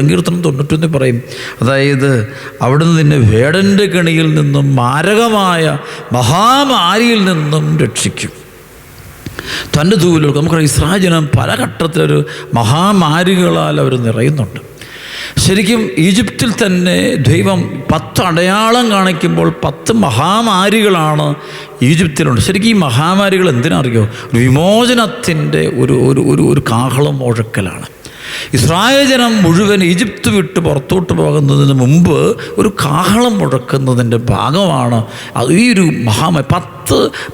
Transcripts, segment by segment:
സങ്കീർത്തനം തൊണ്ണൂറ്റൊന്ന് പറയും. അതായത് അവിടുന്ന് നിന്നെ വേടന്റെ കെണിയിൽ നിന്നും മാരകമായ മഹാമാരിയിൽ നിന്നും രക്ഷിക്കും. തന്റെ ദൂരം നമുക്ക് ഇസ്രാജനം ജനം പല ഘട്ടത്തിലൊരു മഹാമാരികളാൽ അവർ നിറയുന്നുണ്ട്. ശരിക്കും ഈജിപ്തിൽ തന്നെ ദൈവം പത്ത് അടയാളം കാണിക്കുമ്പോൾ പത്ത് മഹാമാരികളാണ് ഈജിപ്തിലുണ്ട്. ശരിക്കും ഈ മഹാമാരികൾ എന്തിനറിയോ വിമോചനത്തിന്റെ ഒരു ഒരു ഒരു ഒരു കാഹളം മുഴക്കലാണ്. ഇസ്രായേൽ ജനം മുഴുവൻ ഈജിപ്ത് വിട്ട് പുറത്തോട്ട് പോകുന്നതിന് മുമ്പ് ഒരു കാഹളം മുഴക്കുന്നതിന്റെ ഭാഗമാണ്. അത് ഈ ഒരു മഹാമ പത്ത്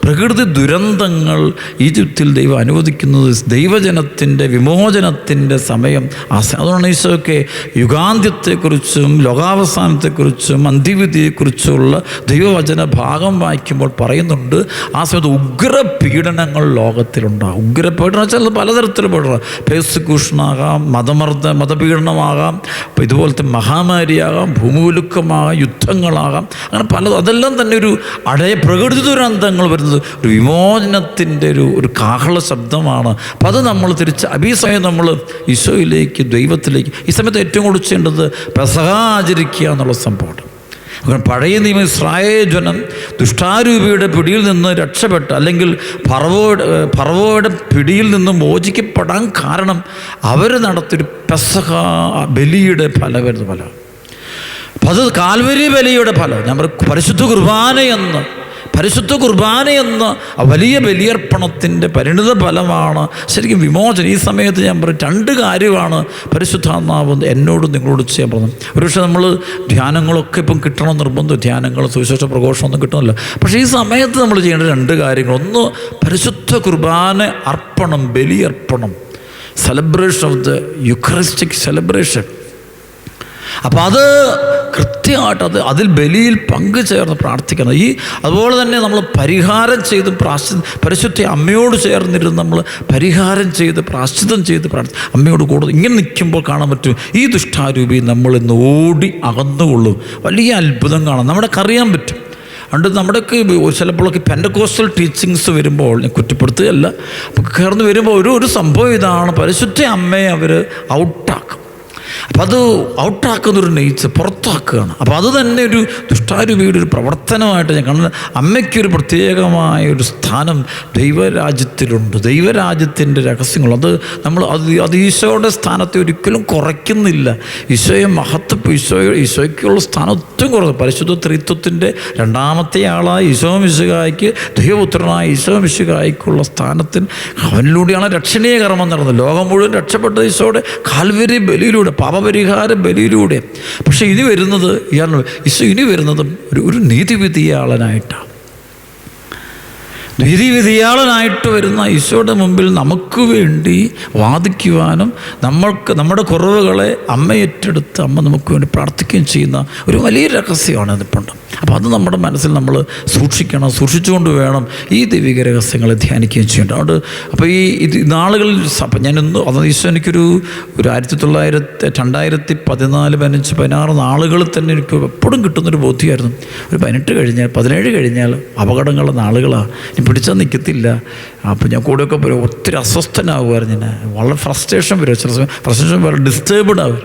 പ്രകൃതി ദുരന്തങ്ങൾ ഈജിപ്തിൽ ദൈവം അനുവദിക്കുന്നത് ദൈവജനത്തിന്റെ വിമോചനത്തിന്റെ സമയം അതുകൊണ്ട് ഈശോയൊക്കെ യുഗാന്ത്യത്തെക്കുറിച്ചും ലോകാവസാനത്തെക്കുറിച്ചും അന്ത്യവിധിയെക്കുറിച്ചുള്ള ദൈവവചന ഭാഗം വായിക്കുമ്പോൾ പറയുന്നുണ്ട് ആ സമയത്ത് ഉഗ്രപീഡനങ്ങൾ ലോകത്തിലുണ്ടാകും. ഉഗ്രപീഡനം വെച്ചാൽ പലതരത്തിലും പീഡനം. പേസിക്യൂഷനാകാം മതമർദ്ദ മതപീഡനമാകാം ഇതുപോലത്തെ മഹാമാരിയാകാം ഭൂമികുലുക്കമാകാം യുദ്ധങ്ങളാകാം അങ്ങനെ പല അതെല്ലാം തന്നെ ഒരു അടയ പ്രകൃതി ദുരന്തങ്ങൾ വരുന്നത് ഒരു വിമോചനത്തിന്റെ ഒരു ഒരു കാഹള ശബ്ദമാണ്. അപ്പം അത് നമ്മൾ തിരിച്ച് അഭിസമയം നമ്മൾ ഈശോയിലേക്ക് ദൈവത്തിലേക്ക് ഈ സമയത്ത് ഏറ്റവും കൂടുതൽ ചെയ്യേണ്ടത് പെസഹ ആചരിക്കുക എന്നുള്ള സംഭവമാണ്. പഴയ നിയമ ഇസ്രായേൽ ജനം ദുഷ്ടാരൂപിയുടെ പിടിയിൽ നിന്ന് രക്ഷപ്പെട്ട് അല്ലെങ്കിൽ ഫറവോയുടെ ഫറവോയുടെ പിടിയിൽ നിന്ന് മോചിക്കപ്പെടാൻ കാരണം അവർ നടത്തിയൊരു പെസഹ ബലിയുടെ ഫലമായിരുന്നു ഫലം അപ്പം അത് കാൽവരി ബലിയുടെ ഫലം. നമ്മൾ പരിശുദ്ധ കുർബാന എന്ന് പരിശുദ്ധ കുർബാന എന്ന വലിയ ബലിയർപ്പണത്തിന്റെ പരിണിത ഫലമാണ്. ശരിക്കും വിമോചനം. ഈ സമയത്ത് ഞാൻ പറയും രണ്ട് കാര്യമാണ് പരിശുദ്ധാത്മാവ് എന്നോട് നിങ്ങളോട് ചെയ്യാൻ പറഞ്ഞത് ഒരുപക്ഷെ നമ്മൾ ധ്യാനങ്ങളൊക്കെ ഇപ്പം കിട്ടണം നിർബന്ധം. ധ്യാനങ്ങൾ സുവിശേഷ പ്രഘോഷമൊന്നും കിട്ടണമല്ലോ. പക്ഷേ ഈ സമയത്ത് നമ്മൾ ചെയ്യേണ്ട രണ്ട് കാര്യങ്ങൾ. ഒന്ന് പരിശുദ്ധ കുർബാന അർപ്പണം ബലിയർപ്പണം. Celebration of the eucharistic celebration അപ്പോൾ അത് കൃത്യമായിട്ട് അത് അതിൽ ബലിയിൽ പങ്കു ചേർന്ന് പ്രാർത്ഥിക്കണം. ഈ അതുപോലെ തന്നെ നമ്മൾ പരിഹാരം ചെയ്ത് പ്രാശ് പരിശുദ്ധ അമ്മയോട് ചേർന്നിരുന്ന് നമ്മൾ പരിഹാരം ചെയ്ത് പ്രാശ്ചിതം ചെയ്ത് പ്രാർത്ഥി അമ്മയോട് കൂടുതൽ ഇങ്ങനെ നിൽക്കുമ്പോൾ കാണാൻ പറ്റും. ഈ ദുഷ്ടാരൂപി നമ്മൾ ഇന്ന് ഓടി അകന്നുകൊള്ളും. വലിയ അത്ഭുതം കാണാം. നമ്മുടെ അറിയാൻ പറ്റും. അതുകൊണ്ട് നമ്മുടെയൊക്കെ ചിലപ്പോഴൊക്കെ പെൻഡക്കോസ്റ്റൽ ടീച്ചിങ്സ് വരുമ്പോൾ ഞാൻ കുറ്റപ്പെടുത്തുകയല്ല കയർന്ന് വരുമ്പോൾ ഒരു ഒരു സംഭവം ഇതാണ്. പരിശുദ്ധ അമ്മയെ അവർ ഔട്ടാക്കും അപ്പം അത് ഔട്ടാക്കുന്നൊരു നെയ്ച്ച് പുറത്താക്കുകയാണ്. അപ്പോൾ അത് തന്നെ ഒരു ദുഷ്ടാരൂപിയുടെ ഒരു പ്രവർത്തനമായിട്ട് ഞാൻ കാണുന്നത്. അമ്മയ്ക്കൊരു പ്രത്യേകമായ ഒരു സ്ഥാനം ദൈവരാജ്യത്തിലുണ്ട്. ദൈവരാജ്യത്തിന്റെ രഹസ്യങ്ങൾ. അത് നമ്മൾ അത് അത് ഈശോയുടെ സ്ഥാനത്തെ ഒരിക്കലും കുറയ്ക്കുന്നില്ല. ഈശോയെ മഹത്വം ഈശോ ഈശോയ്ക്കുള്ള സ്ഥാനം ഒത്തും കുറവ്. പരിശുദ്ധ ത്രിത്വത്തിന്റെ രണ്ടാമത്തെ ആളായ ഈശോ മിശുകായ്ക്ക് ദൈവപുത്രനായ ഈശോ മിശുകായ്ക്കുള്ള സ്ഥാനത്തിന് അവനിലൂടെയാണ് രക്ഷണീയ കർമ്മം നടന്നത്. ലോകം മുഴുവൻ രക്ഷപ്പെട്ട ഈശോയുടെ കാൽവരി ബലിയിലൂടെ പാപപരിഹാര ബലിയിലൂടെ. പക്ഷേ ഇനി വരുന്നത് ഇയാൾ ഈശോ ഇനി വരുന്നത് ഒരു ഒരു നീതിവിധിയാളനായിട്ടാണ്. നീതിവിധിയാളനായിട്ട് വരുന്ന ഈശോയുടെ മുമ്പിൽ നമുക്ക് വേണ്ടി വാദിക്കുവാനും നമ്മൾക്ക് നമ്മുടെ കുറവുകളെ അമ്മ ഏറ്റെടുത്ത് അമ്മ നമുക്ക് വേണ്ടി പ്രാർത്ഥിക്കുകയും ചെയ്യുന്ന ഒരു വലിയ രഹസ്യമാണ് അതിപ്പോൾ അപ്പോൾ അത് നമ്മുടെ മനസ്സിൽ നമ്മൾ സൂക്ഷിക്കണം സൂക്ഷിച്ചുകൊണ്ട് വേണം ഈ ദൈവിക രഹസ്യങ്ങളെ ധ്യാനിക്കുകയും ചെയ്യേണ്ടത് അതുകൊണ്ട് അപ്പോൾ ഈ ഇത് നാളുകളിൽ അപ്പം ഞാനൊന്ന് അത് ഈശോ എനിക്കൊരു ഒരു ആയിരത്തി തൊള്ളായിരത്തി രണ്ടായിരത്തി പതിനാല് പതിനഞ്ച് പതിനാറ് നാളുകളിൽ തന്നെ എനിക്ക് എപ്പോഴും കിട്ടുന്നൊരു ബോധ്യമായിരുന്നു. ഒരു പതിനെട്ട് കഴിഞ്ഞാൽ പതിനേഴ് കഴിഞ്ഞാൽ അപകടങ്ങളുടെ നാളുകളാണ് പിടിച്ചാൽ നിൽക്കത്തില്ല അപ്പോൾ ഞാൻ കൂടെയൊക്കെ പോയി ഒത്തിരി അസ്വസ്ഥനാകുമായിരുന്നു ഞാൻ. വളരെ ഫ്രസ്ട്രേഷൻ വരും. ചില സമയം ഫ്രസ്ട്രേഷൻ വരും. ഡിസ്റ്റേബ്ഡ് ആവും.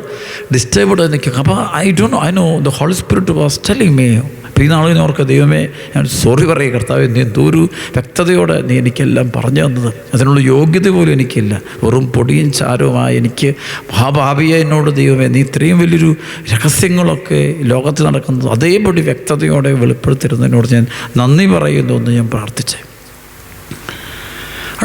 ഡിസ്റ്റേബ്ഡ് ആയി നിൽക്കും അപ്പോൾ I don't I know the holy spirit was telling me അപ്പോൾ ഈ നാളിൽ ഓർക്കുക ദൈവമേ ഞാൻ സോറി പറയുക കർത്താവ് നീ എന്തോ ഒരു വ്യക്തതയോടെ നീ എനിക്കെല്ലാം പറഞ്ഞു തന്നത്. അതിനുള്ള യോഗ്യത പോലും എനിക്കില്ല. വെറും പൊടിയും ചാരവുമായി എനിക്ക് മഹാഭാവിയെ എന്നോട് ദൈവമേ നീ ഇത്രയും വലിയൊരു രഹസ്യങ്ങളൊക്കെ ലോകത്ത് നടക്കുന്നത് അതേപടി വ്യക്തതയോടെ വെളിപ്പെടുത്തിരുന്നതിനോട് ഞാൻ നന്ദി പറയുന്നു എന്ന് ഞാൻ പ്രാർത്ഥിച്ചേ.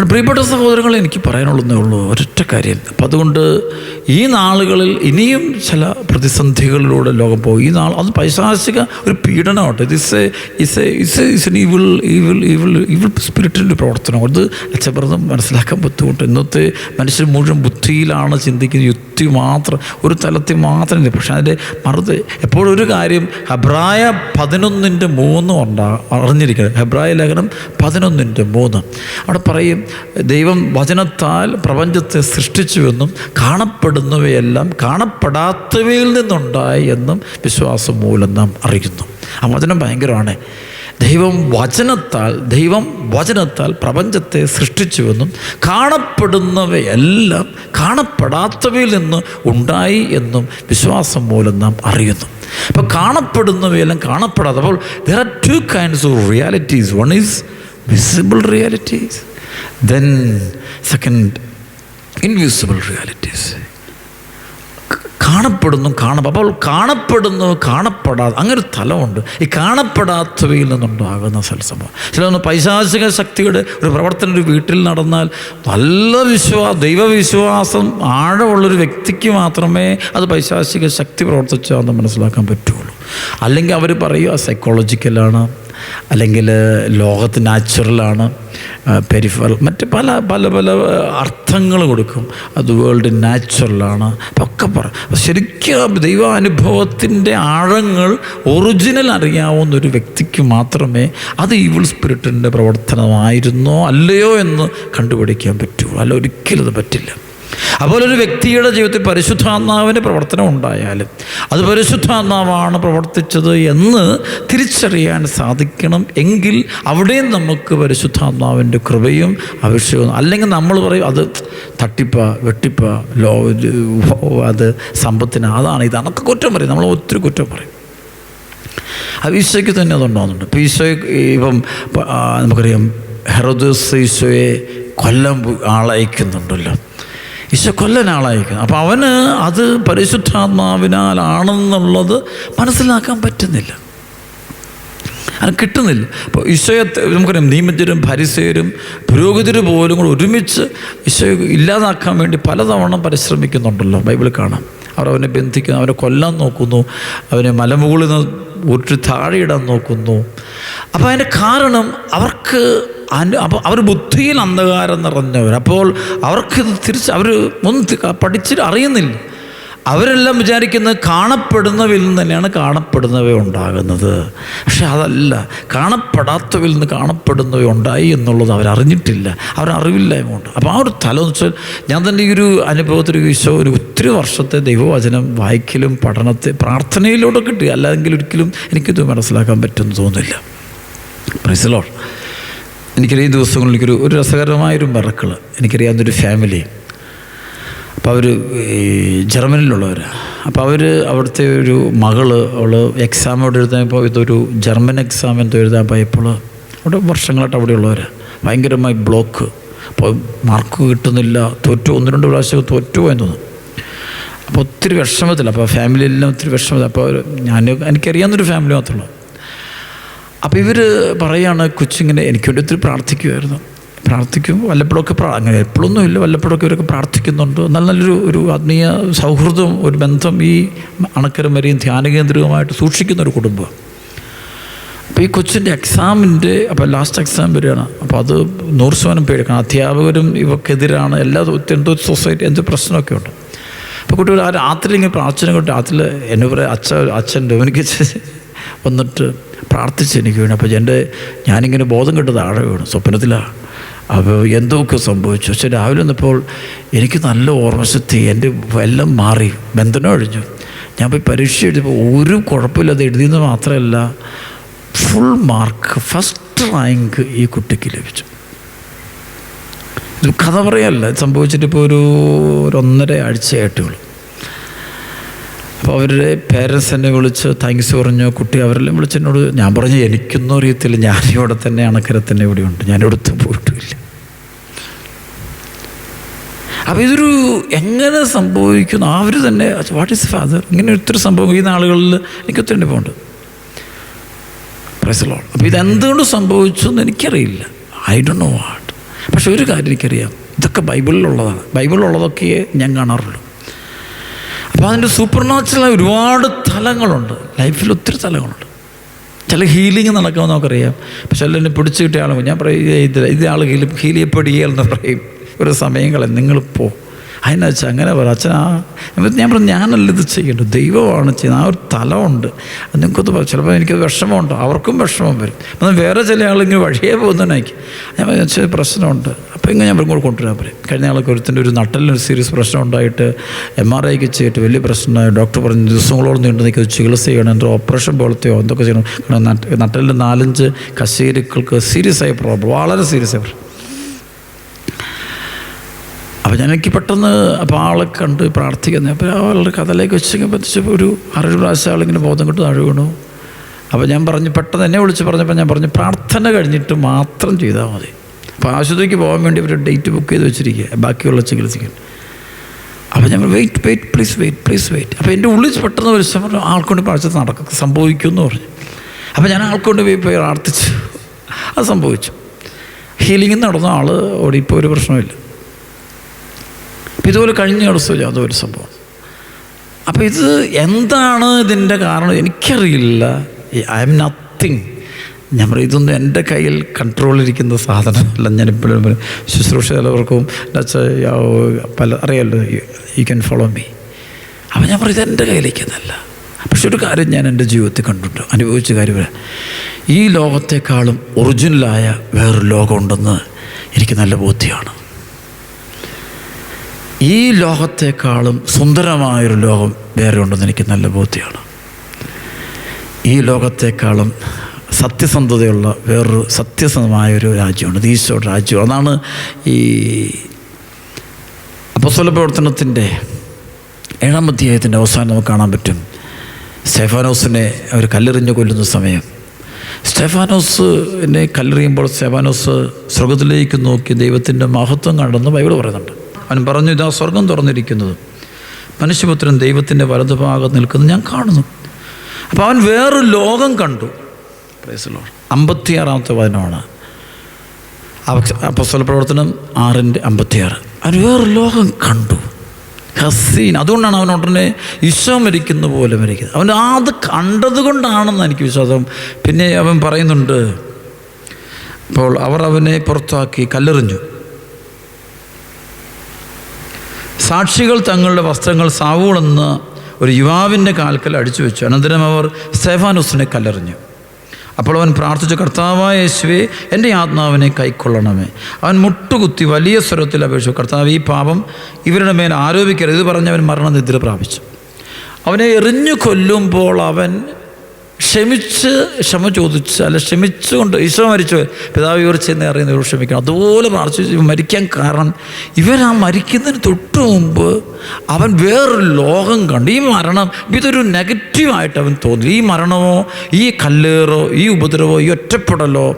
പ്രിയപ്പെട്ട സഹോദരങ്ങൾ എനിക്ക് പറയാനുള്ളതേ ഉള്ളൂ. ഒരൊറ്റ കാര്യം. അപ്പം അതുകൊണ്ട് ഈ നാളുകളിൽ ഇനിയും ചില പ്രതിസന്ധികളിലൂടെ ലോകം പോകും. ഈ നാൾ അത് പൈശാസിക ഒരു പീഡനമാട്ടെ is is is is evil evil evil evil സ്പിരിറ്റിന്റെ പ്രവർത്തനം. അത് അച്ഛപ്രദം മനസ്സിലാക്കാൻ ബുദ്ധിമുട്ട്. ഇന്നത്തെ മനുഷ്യർ മുഴുവൻ ബുദ്ധിയിലാണ് ചിന്തിക്കുന്ന യുക്തി മാത്രം ഒരു തലത്തിൽ മാത്രം ഇല്ല. പക്ഷേ അതിന്റെ മറുത് എപ്പോഴും ഒരു കാര്യം ഹെബ്രായ പതിനൊന്നിന്റെ മൂന്ന് ഉണ്ടാ അറിഞ്ഞിരിക്കുന്നത് ഹെബ്രായ ലേഖനം പതിനൊന്നിന്റെ മൂന്ന്. അവിടെ പറയും ദൈവം വചനത്താൽ പ്രപഞ്ചത്തെ സൃഷ്ടിച്ചുവെന്നും കാണപ്പെടുന്നവയെല്ലാം കാണപ്പെടാത്തവയിൽ നിന്നുണ്ടായി എന്നും വിശ്വാസം മൂലം നാം അറിയുന്നു. ആ വചനം ഭയങ്കരമാണ്. ദൈവം വചനത്താൽ ദൈവം വചനത്താൽ പ്രപഞ്ചത്തെ സൃഷ്ടിച്ചുവെന്നും കാണപ്പെടുന്നവയെല്ലാം കാണപ്പെടാത്തവയിൽ നിന്ന് ഉണ്ടായി എന്നും വിശ്വാസം മൂലം നാം അറിയുന്നു. അപ്പോൾ കാണപ്പെടുന്നവയെല്ലാം കാണപ്പെടാതെ അപ്പോൾ there are two kinds of realities one is visible realities then second invisible realities കാണപ്പെടുന്നു കാണപ്പെ അപ്പോൾ കാണപ്പെടുന്നു കാണപ്പെടാതെ അങ്ങനെ ഒരു തലമുണ്ട്. ഈ കാണപ്പെടാത്തവയിൽ നിന്നുണ്ടാകുന്ന സത്സംഭവം ചിലതൊന്ന് പൈശാചിക ശക്തിയുടെ ഒരു പ്രവർത്തനം ഒരു വീട്ടിൽ നടന്നാൽ നല്ല വിശ്വാ ദൈവവിശ്വാസം ആഴമുള്ളൊരു വ്യക്തിക്ക് മാത്രമേ അത് പൈശാചിക ശക്തി പ്രവർത്തിച്ചാന്ന് മനസ്സിലാക്കാൻ പറ്റുള്ളൂ. അല്ലെങ്കിൽ അവർ പറയുക സൈക്കോളജിക്കലാണ് അല്ലെങ്കിൽ ലോകത്ത് നാച്ചുറലാണ് പെരിഫറൽ മറ്റ് പല പല പല അർത്ഥങ്ങൾ കൊടുക്കും. അത് വേൾഡ് നാച്ചുറലാണ് ഒക്കെ പറ. ശരിക്കും ദൈവാനുഭവത്തിന്റെ ആഴങ്ങൾ ഒറിജിനൽ അറിയാവുന്ന ഒരു വ്യക്തിക്ക് മാത്രമേ അത് ഈവിൾ സ്പിരിറ്റിന്റെ പ്രവർത്തനമായിരുന്നോ അല്ലയോ എന്ന് കണ്ടുപിടിക്കാൻ പറ്റുള്ളൂ അല്ല ഒരിക്കലും അത് പറ്റില്ല. അതുപോലെ ഒരു വ്യക്തിയുടെ ജീവിതത്തിൽ പരിശുദ്ധാത്മാവിന്റെ പ്രവർത്തനം ഉണ്ടായാലും അത് പരിശുദ്ധാത്മാവാണ് പ്രവർത്തിച്ചത് എന്ന് തിരിച്ചറിയാൻ സാധിക്കണം എങ്കിൽ അവിടെയും നമുക്ക് പരിശുദ്ധാത്മാവിന്റെ കൃപയും അഭിഷേകവും അല്ലെങ്കിൽ നമ്മൾ പറയും അത് തട്ടിപ്പ വെട്ടിപ്പ ലോ അത് സമ്പത്തിന് അതാണ് ഇതാണൊക്കെ കുറ്റം പറയും. നമ്മൾ ഒത്തിരി കുറ്റം പറയും. അത് ഈശോയ്ക്ക് തന്നെ അതുണ്ടാകുന്നുണ്ട് ഇപ്പം ഈശോയെ ഇപ്പം നമുക്കറിയാം ഹെറോദസ് ഈശോയെ കൊല്ലം ആളയക്കുന്നുണ്ടല്ലോ. ഈശോ കൊല്ലൻ ആളായിരിക്കുന്നത് അപ്പോൾ അവന് അത് പരിശുദ്ധാത്മാവിനാലാണെന്നുള്ളത് മനസ്സിലാക്കാൻ പറ്റുന്നില്ല. അത് കിട്ടുന്നില്ല. അപ്പോൾ ഈശോയെ നമുക്കറിയാം നിയമജരും ഭരിസയരും പുരോഗതി പോലും കൂടെ ഒരുമിച്ച് ഈശോയെ ഇല്ലാതാക്കാൻ വേണ്ടി പലതവണ പരിശ്രമിക്കുന്നുണ്ടല്ലോ. ബൈബിളിൽ കാണാം. അവർ അവനെ ബന്ധിക്കുന്നു അവനെ കൊല്ലാൻ നോക്കുന്നു അവനെ മലമുകളിൽ നിന്ന് ഒരു താഴെയിടാൻ നോക്കുന്നു. അപ്പോൾ അതിന്റെ കാരണം അവർക്ക് അപ്പോൾ അവർ ബുദ്ധിയിൽ അന്ധകാരം നിറഞ്ഞവർ. അപ്പോൾ അവർക്ക് ഇത് തിരിച്ച് അവർ ഒന്നും പഠിച്ച് അറിയുന്നില്ല. അവരെല്ലാം വിചാരിക്കുന്നത് കാണപ്പെടുന്നവയിൽ നിന്ന് തന്നെയാണ് കാണപ്പെടുന്നവ ഉണ്ടാകുന്നത്. പക്ഷെ അതല്ല കാണപ്പെടാത്തവയിൽ നിന്ന് കാണപ്പെടുന്നവ ഉണ്ടായി എന്നുള്ളത് അവരറിഞ്ഞിട്ടില്ല. അവരറിവില്ലായ്മ കൊണ്ട് അപ്പോൾ ആ ഒരു തല എന്ന് വെച്ചാൽ ഞാൻ തന്നെ ഈ ഒരു അനുഭവത്തിൽ ഈശോ ഒരു ഒത്തിരി വർഷത്തെ ദൈവവചനം വായിക്കലും പഠനത്തെ പ്രാർത്ഥനയിലൂടെ കിട്ടി. അല്ലെങ്കിൽ ഒരിക്കലും എനിക്കിത് മനസ്സിലാക്കാൻ പറ്റുമെന്ന് തോന്നുന്നില്ല. പ്രൈസലോ എനിക്കറിയാം ഈ ദിവസങ്ങളിൽ എനിക്കൊരു ഒരു രസകരമായൊരു മറക്കൾ എനിക്കറിയാവുന്ന ഒരു ഫാമിലി അപ്പോൾ അവർ ഈ ജർമ്മനിയിലുള്ളവരാണ് അപ്പോൾ അവർ അവിടുത്തെ ഒരു മകൾ അവൾ എക്സാം അവിടെ എഴുതാൻ ഇതൊരു ജർമ്മൻ എക്സാം എന്തോ എഴുതാൻ പോയപ്പോൾ അവിടെ വർഷങ്ങളായിട്ട് അവിടെയുള്ളവരാണ് ഭയങ്കരമായി ബ്ലോക്ക് അപ്പോൾ മാർക്ക് കിട്ടുന്നില്ല. തോറ്റു ഒന്ന് രണ്ട് പ്രാവശ്യം തോറ്റു പോയെന്ന് തോന്നുന്നു. അപ്പോൾ ഒത്തിരി വിഷമത്തില്ല അപ്പോൾ ഫാമിലിയിലെല്ലാം ഒത്തിരി വിഷമത്തിൽ അപ്പോൾ ഞാൻ എനിക്കറിയാവുന്നൊരു ഫാമിലി മാത്രമേ അപ്പോൾ ഇവർ പറയുകയാണ് കൊച്ചിങ്ങനെ എനിക്ക് വേണ്ടി ഒത്തിരി പ്രാർത്ഥിക്കുമായിരുന്നു പ്രാർത്ഥിക്കും വല്ലപ്പോഴൊക്കെ അങ്ങനെ എപ്പോഴൊന്നും ഇല്ല വല്ലപ്പോഴൊക്കെ ഇവരൊക്കെ പ്രാർത്ഥിക്കുന്നുണ്ട്. നല്ല നല്ലൊരു ഒരു ആത്മീയ സൗഹൃദം ഒരു ബന്ധം ഈ അണക്കരം വരെയും ധ്യാന കേന്ദ്രവുമായിട്ട് സൂക്ഷിക്കുന്ന ഒരു കുടുംബം. അപ്പോൾ ഈ കൊച്ചിന്റെ എക്സാമിന്റെ അപ്പോൾ ലാസ്റ്റ് എക്സാം വരികയാണ് അപ്പോൾ അത് നൂറ് ശതമാനം പേടിക്കണം അധ്യാപകരും ഇവക്കെതിരാണ് എല്ലാ എന്തോ സൊസൈറ്റി എന്തോ പ്രശ്നമൊക്കെ ഉണ്ട്. അപ്പോൾ കുട്ടികൾ ആ രാത്രി ഇങ്ങനെ പ്രാർത്ഥന കൊണ്ട് രാത്രി എന്നെ പറയാം അച്ഛൻ അച്ഛൻ എനിക്ക് വന്നിട്ട് പ്രാർത്ഥിച്ച് എനിക്ക് വീണു. അപ്പോൾ എന്റെ ഞാനിങ്ങനെ ബോധം കെട്ട് താഴെ വീണു. സ്വപ്നത്തിലാണ് അപ്പോൾ എന്തൊക്കെ സംഭവിച്ചു? പക്ഷെ രാവിലെ വന്നപ്പോൾ എനിക്ക് നല്ല ഓർമ്മശക്തി എന്റെ എല്ലാം മാറി. ബന്ധനം ഒഴിഞ്ഞു ഞാൻ പോയി പരീക്ഷ എഴുതിയപ്പോൾ ഒരു കുഴപ്പമില്ലാതെ എഴുതിയെന്ന് മാത്രമല്ല ഫുൾ മാർക്ക് ഫസ്റ്റ് റാങ്ക് ഈ കുട്ടിക്ക് ലഭിച്ചു. ഇത് കഥ പറയല്ല സംഭവിച്ചിട്ടിപ്പോൾ ഒരു ഒന്നര ആഴ്ചയായിട്ടുള്ളൂ അപ്പോൾ അവരുടെ പേരൻസ് എന്നെ വിളിച്ച് താങ്ക്സ് പറഞ്ഞു. കുട്ടി അവരെല്ലാം വിളിച്ച് എന്നോട് ഞാൻ പറഞ്ഞു എനിക്കൊന്നും അറിയത്തില്ല. ഞാനിവിടെ തന്നെ അണക്കര തന്നെ ഇവിടെ ഉണ്ട്. ഞാൻ എടുത്തു പോയിട്ടില്ല. അപ്പോൾ ഇതൊരു എങ്ങനെ സംഭവിക്കുന്നു? അവർ തന്നെ വാട്ട് ഈസ് ഫാദർ ഇങ്ങനെ ഒത്തിരി സംഭവം ഈ നാളുകളിൽ എനിക്ക് ഒത്തിരി അനുഭവമുണ്ട്. പ്രസലോൾ അപ്പോൾ ഇതെന്തുകൊണ്ട് സംഭവിച്ചു എന്ന് എനിക്കറിയില്ല. ഐ ഡോ നോ വാട്ട് പക്ഷെ ഒരു കാര്യം എനിക്കറിയാം. ഇതൊക്കെ ബൈബിളിലുള്ളതാണ്. ബൈബിളിലുള്ളതൊക്കെ ഞാൻ കാണാറുള്ളൂ അപ്പോൾ അതിന്റെ സൂപ്പർ നാച്ചുറലായ ഒരുപാട് തലങ്ങളുണ്ട്. ലൈഫിൽ ഒത്തിരി തലങ്ങളുണ്ട്. ചില ഹീലിംഗ് നടക്കുമെന്ന് നമുക്കറിയാം. പക്ഷെ എല്ലാം പിടിച്ചു കിട്ടിയ ആളും ഞാൻ പറയും ഇത് ഇത് ആൾ ഹീൽ ഹീൽ പറയും. ഒരു സമയങ്ങളെ നിങ്ങൾ പോ. അതിനാ വെച്ചാൽ അങ്ങനെ പറ അച്ഛൻ ആ ഞാൻ പറഞ്ഞു ഞാനല്ല ഇത് ചെയ്യേണ്ടത്. ദൈവമാണ് ചെയ്യുന്നത്. ആ ഒരു തലമുണ്ട് അത് നിങ്ങൾക്കൊന്ന് പറ- ചിലപ്പോൾ എനിക്കത് വിഷമമുണ്ട്. അവർക്കും വിഷമം വരും. എന്നാൽ വേറെ ചില ആളിങ്ങനെ വഴിയേ പോകുന്നതിനായിക്ക് ഞാൻ വെച്ചാൽ പ്രശ്നമുണ്ട്. അപ്പോൾ ഇങ്ങനെ ഞാൻ ഇങ്ങോട്ട് കൊണ്ടുവരാൻ പറയും. കഴിഞ്ഞ ആൾക്ക് ഒരുത്തിന്റെ ഒരു നട്ടലിനൊരു സീരിയസ് പ്രശ്നം ഉണ്ടായിട്ട് എം ആർ ഐക്ക് ചെയ്തിട്ട് വലിയ പ്രശ്നമായി. ഡോക്ടർ പറഞ്ഞു ദിവസങ്ങളോളം നീണ്ടു നിൽക്കുന്നത് ചികിത്സ ചെയ്യണം. എന്തോ ഓപ്പറേഷൻ പോലത്തെയോ എന്തൊക്കെ ചെയ്യണം? കാരണം നട്ട- നട്ടലിന്റെ നാലഞ്ച് കശേരുക്കൾക്ക് സീരിയസ് ആയ പ്രോബ്ലം വളരെ സീരിയസ് ആയ അപ്പോൾ എനിക്ക് പെട്ടെന്ന് അപ്പോൾ ആളെ കണ്ട് പ്രാർത്ഥിക്കുന്നത് അപ്പോൾ ആളുടെ കഥയിലേക്ക് വെച്ചപ്പോൾ ഒരു അറിവ് പ്രാവശ്യം ആളിങ്ങനെ ബോധം കിട്ടും താഴെ വീണു. അപ്പോൾ ഞാൻ പറഞ്ഞു പെട്ടെന്ന് എന്നെ വിളിച്ച് പറഞ്ഞപ്പോൾ ഞാൻ പറഞ്ഞു പ്രാർത്ഥന കഴിഞ്ഞിട്ട് മാത്രം ചെയ്താൽ മതി. അപ്പോൾ ആശുപത്രിക്ക് പോകാൻ വേണ്ടി ഒരു ഡേറ്റ് ബുക്ക് ചെയ്ത് വെച്ചിരിക്കുക ബാക്കിയുള്ള ചികിത്സയ്ക്ക് അപ്പോൾ ഞാൻ wait wait please wait please wait. അപ്പോൾ എന്റെ ഉള്ളിൽ പെട്ടെന്ന് ഒരു സമയം ആൾക്കൊണ്ട് പ്രാർത്ഥന നടക്കും സംഭവിക്കുമെന്ന് പറഞ്ഞു. അപ്പോൾ ഞാൻ ആൾക്കൊണ്ട് പോയി പോയി പ്രാർത്ഥിച്ചു. അത് സംഭവിച്ചു. ഹീലിംഗ് നടന്ന ആൾ ഓടിപ്പോൾ ഒരു പ്രശ്നമില്ല അപ്പം ഇതുപോലെ കഴിഞ്ഞ ദിവസം അതൊരു സംഭവം? അപ്പോൾ ഇത് എന്താണ് ഇതിന്റെ കാരണം? എനിക്കറിയില്ല. I am nothing. ഞാൻ പറയും ഇതൊന്നും എന്റെ കയ്യിൽ കൺട്രോളിലിരിക്കുന്ന സാധനമല്ല. പറയും, ശുശ്രൂഷ ചിലവർക്കും പല അറിയാമല്ലോ യു ക്യാൻ ഫോളോ മീ അപ്പം ഞാൻ പറയും ഇത് എന്റെ കയ്യിലേക്കെന്നല്ല. പക്ഷെ ഒരു കാര്യം ഞാൻ എന്റെ ജീവിതത്തിൽ കണ്ടിട്ടുണ്ട്. അനുഭവിച്ച കാര്യം ഈ ലോകത്തെക്കാളും ഒറിജിനലായ വേറൊരു ലോകമുണ്ടെന്ന് എനിക്ക് നല്ല ബോധ്യമാണ്. ഈ ലോകത്തെക്കാളും സുന്ദരമായൊരു ലോകം വേറെ ഉണ്ടെന്ന് എനിക്ക് നല്ല ബോധ്യമാണ്. ഈ ലോകത്തെക്കാളും സത്യസന്ധതയുള്ള വേറൊരു സത്യസന്ധമായൊരു രാജ്യമുണ്ട് ഇത് ഈശോയുടെ രാജ്യം. അതാണ് ഈ അപ്പസ്വല പ്രവർത്തനത്തിന്റെ ഏഴാം അധ്യായത്തിന്റെ അവസാനം നമുക്ക് കാണാൻ പറ്റും. സ്റ്റെഫാനോസിനെ അവർ കല്ലെറിഞ്ഞ് കൊല്ലുന്ന സമയം. സ്റ്റെഫാനോസിനെ കല്ലെറിയുമ്പോൾ സ്റ്റെഫാനോസ് സ്വർഗത്തിലേക്ക് നോക്കി ദൈവത്തിന്റെ മഹത്വം കണ്ടെന്ന് ബൈബിൾ പറയുന്നുണ്ട്. അവൻ പറഞ്ഞു ഇതാ സ്വർഗം തുറന്നിരിക്കുന്നത്. മനുഷ്യപുത്രൻ ദൈവത്തിന്റെ വലതുഭാഗത്ത് നിൽക്കുന്നത് ഞാൻ കാണുന്നു. അപ്പോൾ അവൻ വേറൊരു ലോകം കണ്ടു. അമ്പത്തിയാറാമത്തെ വചനമാണ്. അപ്പസ്വല പ്രവർത്തനം ആറിന്റെ അമ്പത്തിയാറ്. അവൻ വേറൊരു ലോകം കണ്ടു. ഹസീൻ. അതുകൊണ്ടാണ് അവൻ ഉടനെ ഈശോ മരിക്കുന്ന പോലെ മരിക്കുന്നത്. അവൻ അത് കണ്ടത് കൊണ്ടാണെന്ന് എനിക്ക് വിശ്വാസം. പിന്നെ അവൻ പറയുന്നുണ്ട് അപ്പോൾ അവർ അവനെ പുറത്താക്കി കല്ലെറിഞ്ഞു. സാക്ഷികൾ തങ്ങളുടെ വസ്ത്രങ്ങൾ സാവൂളെന്ന് ഒരു യുവാവിന്റെ കാൽക്കൽ അടിച്ചു വെച്ചു. അനന്തരം അവർ സേഫാനുസിനെ കല്ലെറിഞ്ഞു. അപ്പോൾ അവൻ പ്രാർത്ഥിച്ചു കർത്താവായ യേശുവെ എന്റെ ആത്മാവിനെ കൈക്കൊള്ളണമേ. അവൻ മുട്ടുകുത്തി വലിയ സ്വരത്തിൽ അപേക്ഷിച്ചു കർത്താവ് ഈ പാപം ഇവരുടെ മേൽ ആരോപിക്കരുത്. ഇത് പറഞ്ഞ് അവൻ മരണനിദ്ര പ്രാപിച്ചു. അവനെ എറിഞ്ഞു കൊല്ലുമ്പോൾ അവൻ ക്ഷമിച്ച് ക്ഷമ ചോദിച്ച് അല്ല ക്ഷമിച്ചുകൊണ്ട് ഈശോ മരിച്ചു. പിതാവ് ഇവർ ചെന്ന് അറിയുന്ന ഇവർ ക്ഷമിക്കണം. അതുപോലെ പ്രാർത്ഥിച്ച് മരിക്കാൻ കാരണം ഇവർ ആ മരിക്കുന്നതിന് തൊട്ട് മുമ്പ് അവൻ വേറൊരു ലോകം കണ്ടു. ഈ മരണം ഇതൊരു നെഗറ്റീവായിട്ട് അവൻ തോന്നി. ഈ മരണമോ ഈ കല്ലേറോ ഈ ഉപദ്രവോ ഈ ഒറ്റപ്പെടലോ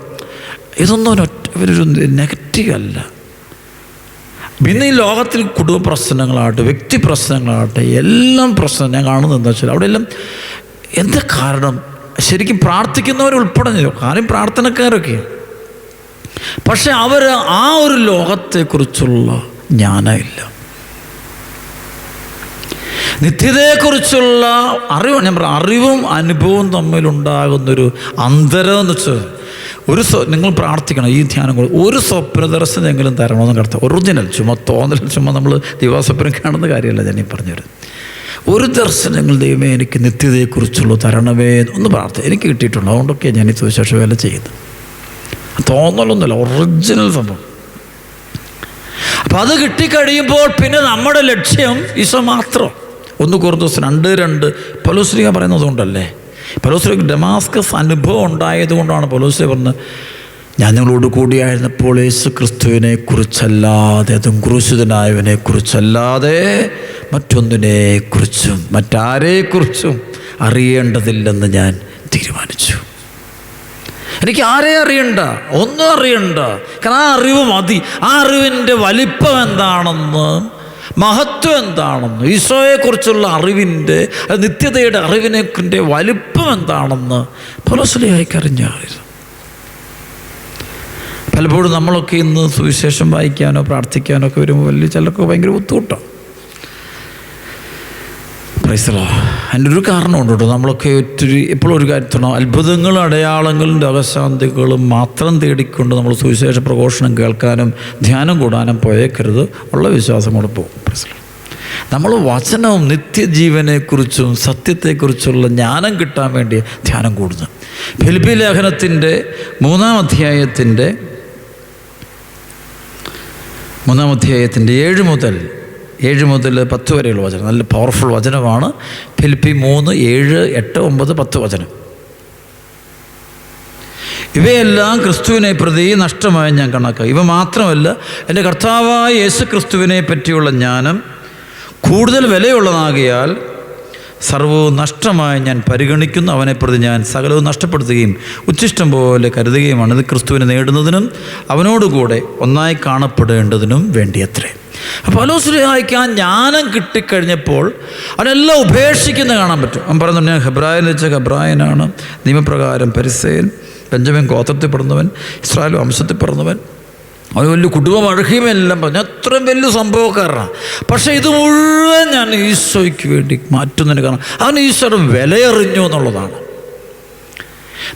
ഇതൊന്നും ഒറ്റ ഇവരൊരു നെഗറ്റീവ് അല്ല. പിന്നെ ഈ ലോകത്തിൽ കുടുംബ പ്രശ്നങ്ങളാകട്ടെ വ്യക്തി പ്രശ്നങ്ങളാകട്ടെ എല്ലാം പ്രശ്നം. ഞാൻ കാണുന്നത് എന്താ വെച്ചാൽ അവിടെ എല്ലാം എന്താ കാരണം? ശരിക്കും പ്രാർത്ഥിക്കുന്നവരുൾപ്പെടെ. കാര്യം പ്രാർത്ഥനക്കാരൊക്കെ. പക്ഷെ അവർ ആ ഒരു ലോകത്തെക്കുറിച്ചുള്ള ജ്ഞാനമില്ല നിത്യതയെക്കുറിച്ചുള്ള അറിവ് ഞാൻ പറയാം അറിവും അനുഭവവും തമ്മിലുണ്ടാകുന്നൊരു അന്തരം എന്ന് വെച്ചാൽ ഒരു നിങ്ങൾ പ്രാർത്ഥിക്കണം ഈ ധ്യാനം കൊണ്ട് ഒരു സ്വപ്ന എങ്കിലും തരണമെന്ന് കടത്താം ഒറിജിനൽ ചുമ തോന്നൽ ചുമ നമ്മൾ ദിവാസ്വപ്നം കാണുന്ന കാര്യമല്ല ഞാൻ ഈ പറഞ്ഞുതരുന്നത് ഒരു ദർശനങ്ങൾ ദൈവമേ എനിക്ക് നിത്യതയെക്കുറിച്ചുള്ള തരണമേ ഒന്ന് പ്രാർത്ഥന എനിക്ക് കിട്ടിയിട്ടുണ്ട്. അതുകൊണ്ടൊക്കെ ഞാൻ ഈ സുവിശേഷ വേല ചെയ്യുന്നത്. തോന്നലൊന്നുമില്ല. ഒറിജിനൽ സംഭവം. അപ്പം അത് കിട്ടിക്കഴിയുമ്പോൾ പിന്നെ നമ്മുടെ ലക്ഷ്യം ഈശോ മാത്രം. ഒന്ന് കുറച്ച് രണ്ട് രണ്ട്. പലോസ്ലിക പറയുന്നത് കൊണ്ടല്ലേ? പലോസ്ലിക ഡെമാസ്കസ് അനുഭവം ഉണ്ടായത് കൊണ്ടാണ് പലോസ്ലിക പറഞ്ഞത് ഞാൻ നിങ്ങളോട് കൂടിയായിരുന്നപ്പോൾ യേശു ക്രിസ്തുവിനെ കുറിച്ചല്ലാതെ അതും ക്രൂശിതനായവനെ കുറിച്ചല്ലാതെ മറ്റൊന്നിനെ കുറിച്ചും മറ്റാരെക്കുറിച്ചും അറിയേണ്ടതില്ലെന്ന് ഞാൻ തീരുമാനിച്ചു. എനിക്ക് ആരെ അറിയണ്ട? ഒന്നും അറിയണ്ട. കാരണം ആ അറിവ് മതി. ആ അറിവിന്റെ വലിപ്പം എന്താണെന്ന് മഹത്വം എന്താണെന്ന് ഈശോയെക്കുറിച്ചുള്ള അറിവിന്റെ നിത്യതയുടെ അറിവിനെ വലിപ്പം എന്താണെന്ന് പൊലസുലിയായിക്കറിഞ്ഞായിരുന്നു പലപ്പോഴും നമ്മളൊക്കെ ഇന്ന് സുവിശേഷം വായിക്കാനോ പ്രാർത്ഥിക്കാനോ ഒക്കെ വരുമ്പോൾ വലിയ ചിലർക്ക് ഭയങ്കര ബുദ്ധിമുട്ടാണ്. പ്രൈസലോ അതിന്റെ ഒരു കാരണമുണ്ട് കേട്ടോ. നമ്മളൊക്കെ ഒത്തിരി എപ്പോഴും ഒരു കാര്യത്തിനോ അത്ഭുതങ്ങളും അടയാളങ്ങളും രോഗശാന്തികളും മാത്രം തേടിക്കൊണ്ട് നമ്മൾ സുവിശേഷ പ്രഘോഷണം കേൾക്കാനും ധ്യാനം കൂടാനും പോയേക്കരുത്. ഉള്ള വിശ്വാസം കൂടെ പോകും. നമ്മൾ വചനവും നിത്യജീവനെക്കുറിച്ചും സത്യത്തെക്കുറിച്ചുള്ള ജ്ഞാനം കിട്ടാൻ വേണ്ടി ധ്യാനം കൂടുന്നു. ഫിലിപ്പി ലേഖനത്തിന്റെ മൂന്നാം അധ്യായത്തിന്റെ മൂന്നാം അധ്യായത്തിന്റെ ഏഴ് മുതൽ ഏഴ് മുതൽ പത്ത് വരെയുള്ള വചനം. നല്ല പവർഫുൾ വചനമാണ്. ഫിലിപ്പി മൂന്ന് ഏഴ് എട്ട് ഒമ്പത് പത്ത് വചനം. ഇവയെല്ലാം ക്രിസ്തുവിനെ പ്രതി നഷ്ടമായി ഞാൻ കണക്കാക്കി. ഇവ മാത്രമല്ല എന്റെ കർത്താവായ യേശു ക്രിസ്തുവിനെ പറ്റിയുള്ള ജ്ഞാനം കൂടുതൽ വിലയുള്ളതാകിയാൽ സർവവും നഷ്ടമായി ഞാൻ പരിഗണിക്കുന്നു. അവനെ പ്രതി ഞാൻ സകലവും നഷ്ടപ്പെടുത്തുകയും ഉച്ഛിഷ്ടം പോലെ കരുതുകയുമാണ്. ഇത് ക്രിസ്തുവിനെ നേടുന്നതിനും അവനോടുകൂടെ ഒന്നായി കാണപ്പെടേണ്ടതിനും വേണ്ടിയത്രേ. അപ്പോൾ അലോസുലായിക്ക് ആ ജ്ഞാനം കിട്ടിക്കഴിഞ്ഞപ്പോൾ അവനെല്ലാം ഉപേക്ഷിക്കുന്ന കാണാൻ പറ്റും. അവൻ പറഞ്ഞു ഞാൻ ഹെബ്രായൻ വെച്ച ഹെബ്രായനാണ്. നിയമപ്രകാരം പരിസേൻ ബെഞ്ചമിൻ ഗോത്രത്തിൽ പിറന്നവൻ ഇസ്രായേൽ വംശത്തിൽ പിറന്നവൻ അവൻ വലിയ കുടുംബം അഴുകിയുമെല്ലാം പറഞ്ഞു അത്രയും വലിയ സംഭവക്കാരനാണ്. പക്ഷേ ഇത് മുഴുവൻ ഞാൻ ഈശോയ്ക്ക് വേണ്ടി മാറ്റുന്നതിന് കാരണം അവൻ ഈശോയുടെ വിലയറിഞ്ഞു എന്നുള്ളതാണ്.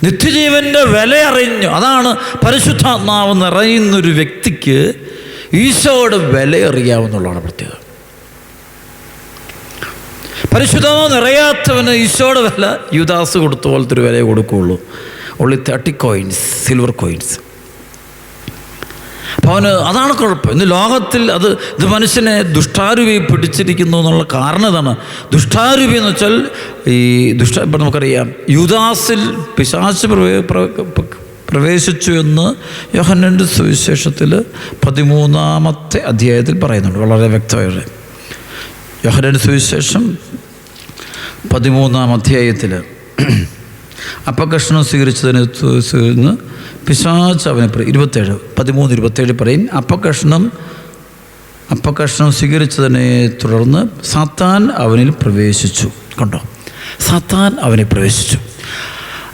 നിത്യജീവന്റെ വിലയറിഞ്ഞു. അതാണ് പരിശുദ്ധാത്മാവ് നിറയുന്നൊരു വ്യക്തിക്ക് ഈശോയുടെ വിലയറിയാവുന്നുള്ളതാണ് പ്രത്യേകത പരിശുദ്ധമോ നിറയാത്തവന് ഈശോയുടെ വില യുദാസ് കൊടുത്ത പോലത്തെ ഒരു വില കൊടുക്കുകയുള്ളൂ. ഉള്ളി തേർട്ടി കോയിൻസ് സിൽവർ കോയിൻസ് അപ്പോൾ അവന് അതാണ് കുഴപ്പം. ഇന്ന് ലോകത്തിൽ അത് ഇത് മനുഷ്യനെ ദുഷ്ടാരൂപി പിടിച്ചിരിക്കുന്നു എന്നുള്ള കാരണം ഇതാണ്. ദുഷ്ടാരൂപി എന്ന് വെച്ചാൽ ഈ ദുഷ്ട ഇപ്പം നമുക്കറിയാം. യുദാസിൽ പിശാച്ച് പ്രവേ പ്ര- പ്രവേശിച്ചു എന്ന് യോഹന്നന്റെ സുവിശേഷത്തിൽ പതിമൂന്നാമത്തെ അധ്യായത്തിൽ പറയുന്നുണ്ട്. വളരെ വ്യക്തമായിട്ട്. യോഹന്നന്റെ സുവിശേഷം പതിമൂന്നാം അധ്യായത്തിൽ അപ്പകഷ്ണം സ്വീകരിച്ചതിന് പിശാച്ച് അവനെ പറയും. ഇരുപത്തേഴ് പതിമൂന്ന് ഇരുപത്തേഴ് പറയും. അപ്പകഷ്ണം അപ്പകഷ്ണം സ്വീകരിച്ചതിനെ തുടർന്ന് സത്താൻ അവനിൽ പ്രവേശിച്ചു. കണ്ടോ? സത്താൻ അവനിൽ പ്രവേശിച്ചു.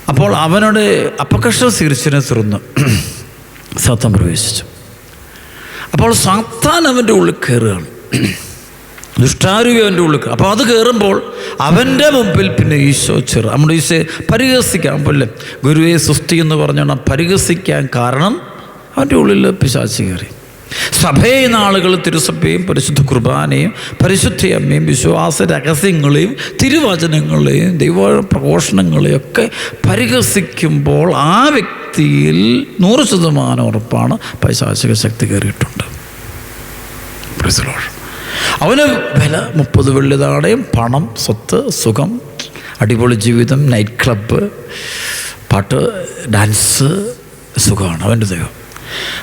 അപ്പോൾ അവനോട് അപ്പകഷ്ണം സ്വീകരിച്ചതിനെ തുടർന്ന് സത്താൻ പ്രവേശിച്ചു. അപ്പോൾ സത്താൻ അവന്റെ ഉള്ളിൽ കയറുകയാണ്. ദുഷ്ടാരൂപി അവന്റെ ഉള്ളിൽ. അപ്പോൾ അത് കയറുമ്പോൾ അവന്റെ മുമ്പിൽ പിന്നെ ഈശോ ചെറു നമ്മുടെ ഈശോ പരിഹസിക്കാൻ പോലെ ഗുരുവെ സൃഷ്ടി എന്ന് പറഞ്ഞാൽ പരിഹസിക്കാൻ കാരണം അവന്റെ ഉള്ളിൽ പിശാചി കയറി സഭയെ നാളുകൾ തിരുസഭയും പരിശുദ്ധ കുർബാനയും പരിശുദ്ധ അമ്മയും വിശ്വാസ രഹസ്യങ്ങളെയും തിരുവചനങ്ങളെയും ദൈവ പ്രഘോഷണങ്ങളെയും ഒക്കെ പരിഹസിക്കുമ്പോൾ ആ വ്യക്തിയിൽ നൂറ് ശതമാനം ഉറപ്പാണ് പൈശാചിക ശക്തി കയറിയിട്ടുണ്ട് Lord. അവന് വില മുപ്പത് വെള്ളി നാണയം പണം സ്വത്ത് സുഖം അടിപൊളി ജീവിതം നൈറ്റ് ക്ലബ്ബ് പാട്ട് ഡാൻസ് സുഖമാണ് അവന്റെ ദൈവം.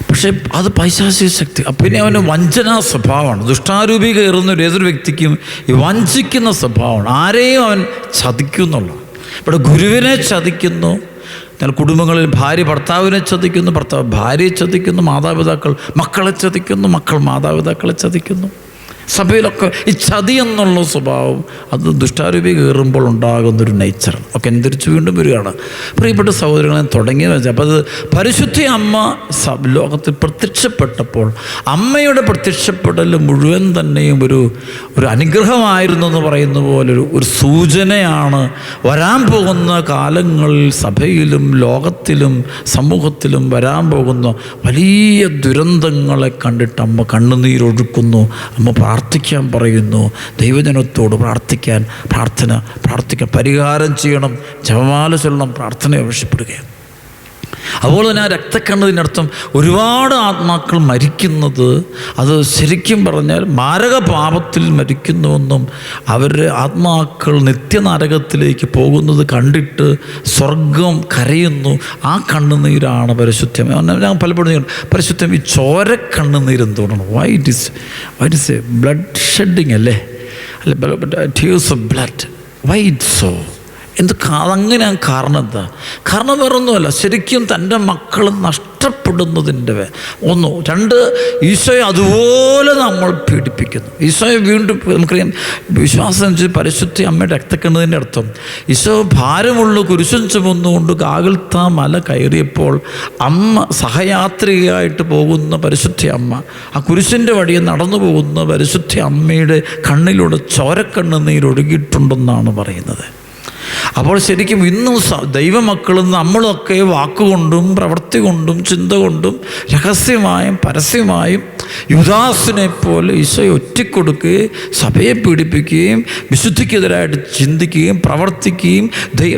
പക്ഷേ അത് പൈശാചിക ശക്തി. പിന്നെ അവന് വഞ്ചനാ സ്വഭാവമാണ്. ദുഷ്ടാരൂപി കയറുന്ന ഒരു ഏതൊരു വ്യക്തിക്കും ഈ വഞ്ചിക്കുന്ന സ്വഭാവമാണ്. ആരെയും അവൻ ചതിക്കുന്നുള്ളു. ഇവിടെ ഗുരുവിനെ ചതിക്കുന്നു. എന്നാൽ കുടുംബങ്ങളിൽ ഭാര്യ ഭർത്താവിനെ ചതിക്കുന്നു ഭർത്താവ് ഭാര്യയെ ചതിക്കുന്നു മാതാപിതാക്കൾ മക്കളെ ചതിക്കുന്നു മക്കൾ മാതാപിതാക്കളെ ചതിക്കുന്നു. സഭയിലൊക്കെ ഈ ചതി എന്നുള്ള സ്വഭാവം അത് ദുഷ്ടാരൂപി കയറുമ്പോൾ ഉണ്ടാകുന്നൊരു നേച്ചർ ഒക്കെ എന്തിരിച്ചു വീണ്ടും വരികയാണ്. പ്രിയപ്പെട്ട സഹോദരങ്ങളെ തുടങ്ങിയെന്ന് വെച്ചാൽ അപ്പോൾ അത് പരിശുദ്ധ അമ്മ ലോകത്തിൽ പ്രത്യക്ഷപ്പെട്ടപ്പോൾ അമ്മയുടെ പ്രത്യക്ഷപ്പെടൽ മുഴുവൻ തന്നെയും ഒരു ഒരു അനുഗ്രഹമായിരുന്നു എന്ന് പറയുന്ന പോലെ ഒരു ഒരു സൂചനയാണ് വരാൻ പോകുന്ന കാലങ്ങളിൽ സഭയിലും ലോകത്തിലും സമൂഹത്തിലും വരാൻ പോകുന്ന വലിയ ദുരന്തങ്ങളെ കണ്ടിട്ട് അമ്മ കണ്ണുനീരൊഴുക്കുന്നു. അമ്മ പ്രാർത്ഥിക്കാൻ പറയുന്നു. ദൈവജനത്തോട് പ്രാർത്ഥിക്കാൻ പ്രാർത്ഥന പ്രാർത്ഥിക്കാൻ പരിഹാരം ചെയ്യണം. ജപമാല ചൊല്ലണം പ്രാർത്ഥന ആവശ്യപ്പെടുകയാണ് അതുപോലെ തന്നെ ആ രക്തക്കണ്ണതിനർത്ഥം ഒരുപാട് ആത്മാക്കൾ മരിക്കുന്നത് അത് ശരിക്കും പറഞ്ഞാൽ മാരക പാപത്തിൽ മരിക്കുന്നുവെന്നും അവരുടെ ആത്മാക്കൾ നിത്യനരകത്തിലേക്ക് പോകുന്നത് കണ്ടിട്ട് സ്വർഗം കരയുന്നു. ആ കണ്ണുനീരാണ് പരിശുദ്ധം. ഞാൻ പലപ്പോഴും പരിശുദ്ധം ഈ ചോര കണ്ണുനീർ എന്തുകൊണ്ടാണ്? White is why it is a blood shedding അല്ലേ? അല്ലെ tears of blood white so എന്ത് അതങ്ങനെ കാരണം എന്താ? കാരണം വേറൊന്നുമല്ല. ശരിക്കും തന്റെ മക്കൾ നഷ്ടപ്പെടുന്നതിന്റെ ഒന്ന് രണ്ട് ഈശോയെ അതുപോലെ നമ്മൾ പീഡിപ്പിക്കുന്നു. ഈശോയെ വീണ്ടും നമുക്കറിയാം വിശ്വാസം പരിശുദ്ധി അമ്മയുടെ രക്തക്കിണതിന്റെ അർത്ഥം. ഈശോ ഭാരമുള്ള കുരിശും ചുമന്നുകൊണ്ട് കാകിൽത്ത മല കയറിയപ്പോൾ അമ്മ സഹയാത്രികയായിട്ട് പോകുന്ന പരിശുദ്ധ അമ്മ ആ കുരിശിന്റെ വഴിയെ നടന്നു പോകുന്ന പരിശുദ്ധ അമ്മയുടെ കണ്ണിലൂടെ ചോരക്കണ്ണുനീരൊഴുകിയിട്ടുണ്ടെന്നാണ് പറയുന്നത്. അപ്പോൾ ശരിക്കും ഇന്നും ദൈവമക്കളും നമ്മളൊക്കെ വാക്കുകൊണ്ടും പ്രവൃത്തി കൊണ്ടും ചിന്ത കൊണ്ടും രഹസ്യമായും പരസ്യമായും യുദാസിനെ പോലെ ഈശോയെ ഒറ്റക്കൊടുക്കുകയും സഭയെ പീഡിപ്പിക്കുകയും വിശുദ്ധിക്കെതിരായിട്ട് ചിന്തിക്കുകയും പ്രവർത്തിക്കുകയും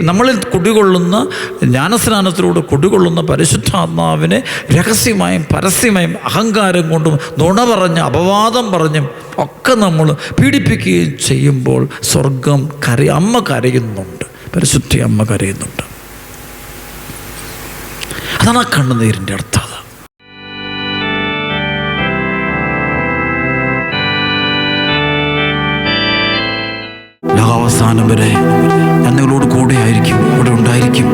നമ്മളിൽ കുടികൊള്ളുന്ന ജ്ഞാനസ്നാനത്തിലൂടെ കുടികൊള്ളുന്ന പരിശുദ്ധാത്മാവിനെ രഹസ്യമായും പരസ്യമായും അഹങ്കാരം കൊണ്ടും നുണ പറഞ്ഞ് അപവാദം പറഞ്ഞും ഒക്കെ നമ്മൾ പീഡിപ്പിക്കുകയും ചെയ്യുമ്പോൾ സ്വർഗം കരി അമ്മ കരയുന്നുണ്ട്. പരിശുദ്ധി അമ്മ കരയുന്നുണ്ട്. അതാണ് ആ കണ്ണുനീരിന്റെ അർത്ഥം. ലോകാവസാനം വരെ ഞാൻ നിങ്ങളോട് കൂടെ ആയിരിക്കും ഇവിടെ ഉണ്ടായിരിക്കും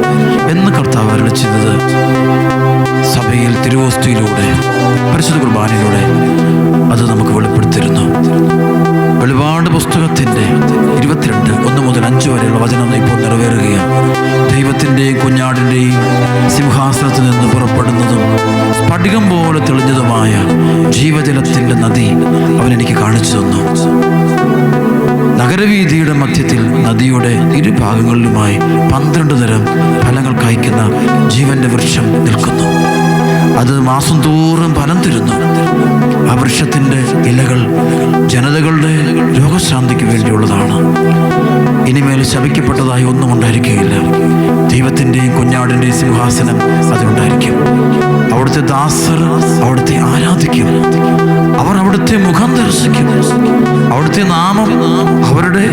എന്ന് കർത്താവ് അരുളി ചെയ്തത്. സഭയിൽ തിരുവോസ്തിയിലൂടെ പരിശുദ്ധ കുർബാനയിലൂടെ അത് നമുക്ക് വെളിപ്പെടുത്തിയിരുന്നു ജീവന്റെ വൃക്ഷം നിൽക്കുന്നു. അത് മാസം തോറും ഫലം തരുന്നു. ആ വൃക്ഷത്തിന്റെ ഇലകൾ ജനതകളുടെ രോഗശാന്തിക്ക് വേണ്ടിയുള്ളതാണ്. ഇനിമേൽ ശപിക്കപ്പെട്ടതായി ഒന്നും ഉണ്ടായിരിക്കുകയില്ല. ദൈവത്തിന്റെയും കുഞ്ഞാടിന്റെയും സിംഹാസനം അതുണ്ടായിരിക്കും അവിടുത്തെ ദാസർ അവിടുത്തെ ആരാധിക്കും. അവർ അവിടുത്തെ മുഖം ദർശിക്കും. അവിടുത്തെ നാമം അവരുടെ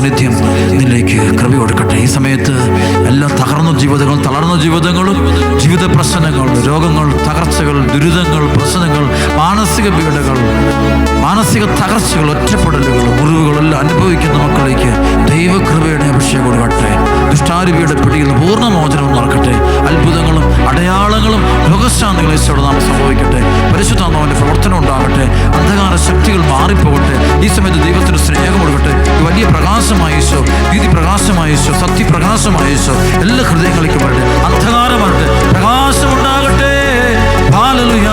സാന്നിധ്യം നിന്നിലേക്ക് കൃപ കൊടുക്കട്ടെ ഈ സമയത്ത് എല്ലാ തകർന്ന ജീവിതങ്ങളും തളർന്ന ജീവിതങ്ങളും ജീവിത പ്രശ്നങ്ങൾ രോഗങ്ങൾ തകർച്ചകൾ ദുരിതങ്ങൾ പ്രശ്നങ്ങൾ മാനസിക പീഡകൾ മാനസിക തകർച്ചകൾ ഒറ്റപ്പെടലുകൾ മുറിവുകളെല്ലാം അനുഭവിക്കുന്ന മക്കളിലേക്ക് ദൈവകൃപയുടെ അഭിഷേകം കൊടുക്കട്ടെ. ദുഷ്ടാരൂപിയുടെ പിടിയിൽ നിന്ന് പൂർണ നടക്കട്ടെ. അത്ഭുതങ്ങളും അടയാളങ്ങളും രോഗശാന്തികളും ഈശോയുടെ നാം സംഭവിക്കട്ടെ. പരിശുദ്ധാത്മാവിന്റെ പ്രവർത്തനം ഉണ്ടാകട്ടെ. അന്ധകാര ശക്തികൾ മാറിപ്പോകട്ടെ. ഈ സമയത്ത് ദൈവത്തിന് സ്നേഹം കൊടുക്കട്ടെ വലിയ പ്രകാശമായ ഈശോ നീതി പ്രകാശമായ സത്യപ്രകാശമായേശോ എല്ലാ ഹൃദയങ്ങളിലേക്കും വരട്ടെ. അന്ധകാരം വരട്ടെ പ്രകാശം ഉണ്ടാകട്ടെ ഹാലലുയ.